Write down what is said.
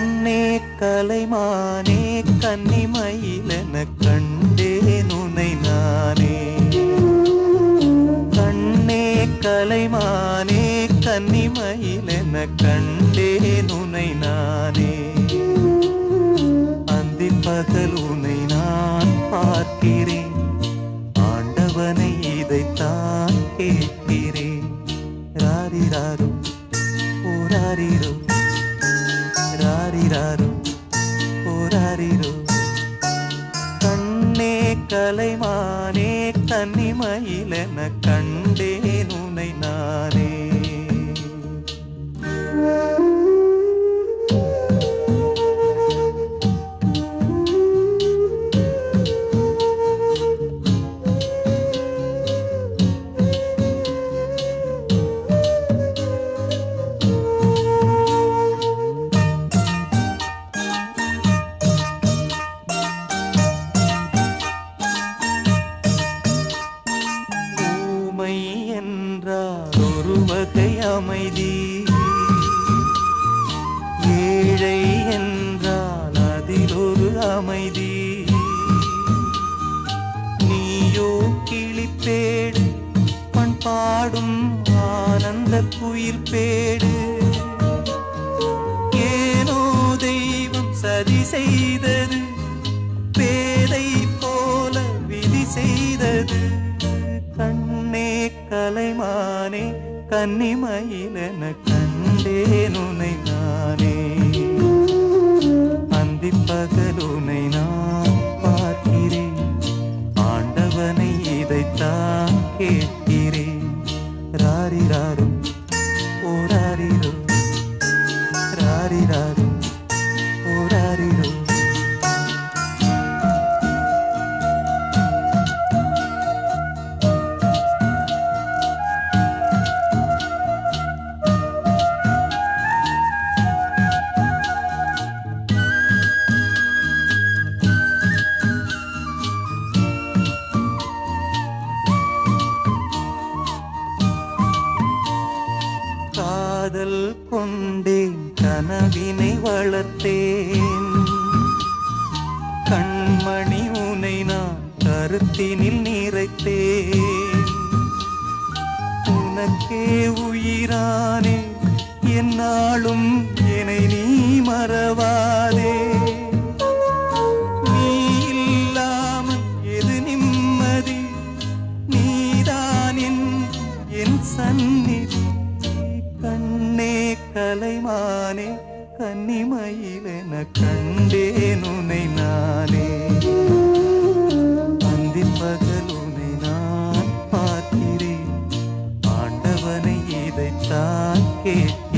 கண்ணே கலைமானே கன்னிமயிலென கண்டேன் உனை நானே. கண்ணே கலைமானே கன்னிமயிலென கண்டேன் உனை நானே. அந்தி பகல் உனை நான் பார்க்கிறேன். ஆண்டவனை இதைத்தான் கேட்கிறேன். ராரிராரும் ஓராரிரும் ராரிராரோ ஓராரிரோ கண்ணே கலைமானே கன்னிமயிலென கண்டேன் உனை நானே. ஆனந்த குயில் பேடு. ஏனோ தெய்வம் சதி செய்தது பேதை போல விதி செய்தது. கண்ணே கலைமானே கன்னிமயிலென கண்டேன் உனை நானே. அந்தி பகலுனை நான் பார்க்கிறேன். ஆண்டவனை இதைத்தான் கேட்கிறேன். ராரி ராரி. காதல் கொண்டேன் கனவினை வளர்த்தேன். கண்மணி உனை நான் கருத்தினில் நிறைத்தேன். உனக்கே உயிரானே என்னாலும் என்னை நீ மறவாதே. கண்ணே கலைமானே கன்னிமயிலென கண்டேன் உனை நானே. அந்தி பகல் உனை நான் பார்க்கிறேன். ஆண்டவனை இதைத்தான் கேட்க